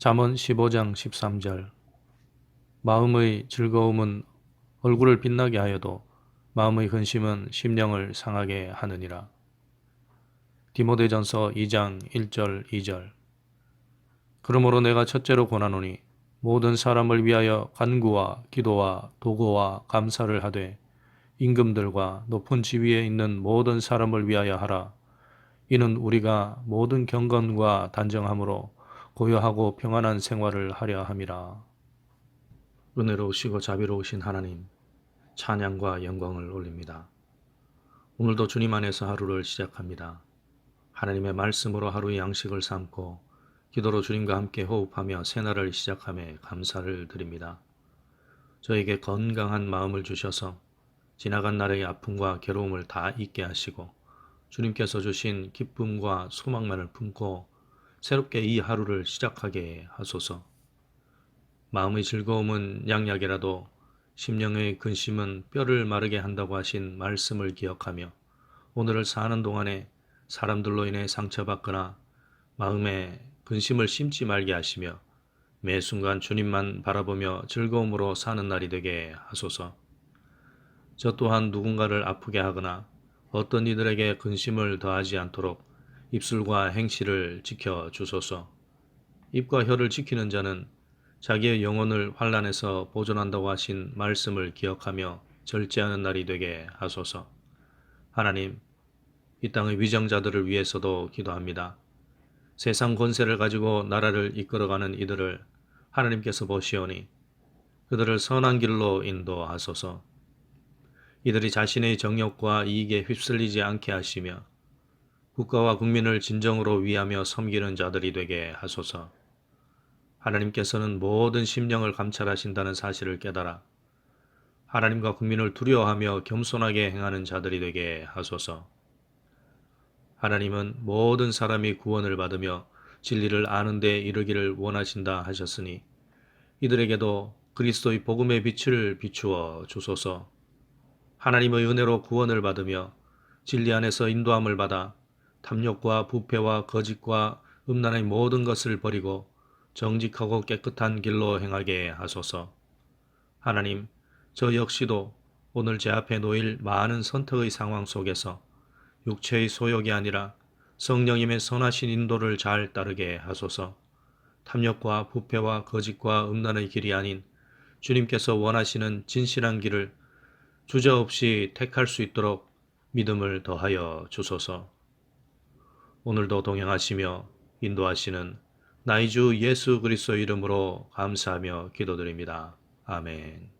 잠언 15장 13절 마음의 즐거움은 얼굴을 빛나게 하여도 마음의 근심은 심령을 상하게 하느니라. 디모데전서 2장 1절 2절 그러므로 내가 첫째로 권하노니 모든 사람을 위하여 간구와 기도와 도구와 감사를 하되 임금들과 높은 지위에 있는 모든 사람을 위하여 하라. 이는 우리가 모든 경건과 단정함으로 고요하고 평안한 생활을 하려 함이라. 은혜로우시고 자비로우신 하나님, 찬양과 영광을 올립니다. 오늘도 주님 안에서 하루를 시작합니다. 하나님의 말씀으로 하루의 양식을 삼고 기도로 주님과 함께 호흡하며 새날을 시작함에 감사를 드립니다. 저에게 건강한 마음을 주셔서 지나간 날의 아픔과 괴로움을 다 잊게 하시고 주님께서 주신 기쁨과 소망만을 품고 새롭게 이 하루를 시작하게 하소서. 마음의 즐거움은 양약이라도 심령의 근심은 뼈를 마르게 한다고 하신 말씀을 기억하며 오늘을 사는 동안에 사람들로 인해 상처받거나 마음에 근심을 심지 말게 하시며 매 순간 주님만 바라보며 즐거움으로 사는 날이 되게 하소서. 저 또한 누군가를 아프게 하거나 어떤 이들에게 근심을 더하지 않도록 입술과 행실을 지켜 주소서. 입과 혀를 지키는 자는 자기의 영혼을 환란에서 보존한다고 하신 말씀을 기억하며 절제하는 날이 되게 하소서. 하나님, 이 땅의 위정자들을 위해서도 기도합니다. 세상 권세를 가지고 나라를 이끌어가는 이들을 하나님께서 보시오니 그들을 선한 길로 인도하소서. 이들이 자신의 정욕과 이익에 휩쓸리지 않게 하시며 국가와 국민을 진정으로 위하며 섬기는 자들이 되게 하소서. 하나님께서는 모든 심령을 감찰하신다는 사실을 깨달아 하나님과 국민을 두려워하며 겸손하게 행하는 자들이 되게 하소서. 하나님은 모든 사람이 구원을 받으며 진리를 아는 데 이르기를 원하신다 하셨으니 이들에게도 그리스도의 복음의 빛을 비추어 주소서. 하나님의 은혜로 구원을 받으며 진리 안에서 인도함을 받아 탐욕과 부패와 거짓과 음란의 모든 것을 버리고 정직하고 깨끗한 길로 행하게 하소서. 하나님, 저 역시도 오늘 제 앞에 놓일 많은 선택의 상황 속에서 육체의 소욕이 아니라 성령님의 선하신 인도를 잘 따르게 하소서. 탐욕과 부패와 거짓과 음란의 길이 아닌 주님께서 원하시는 진실한 길을 주저없이 택할 수 있도록 믿음을 더하여 주소서. 오늘도 동행하시며 인도하시는 나의 주 예수 그리스도 이름으로 감사하며 기도드립니다. 아멘.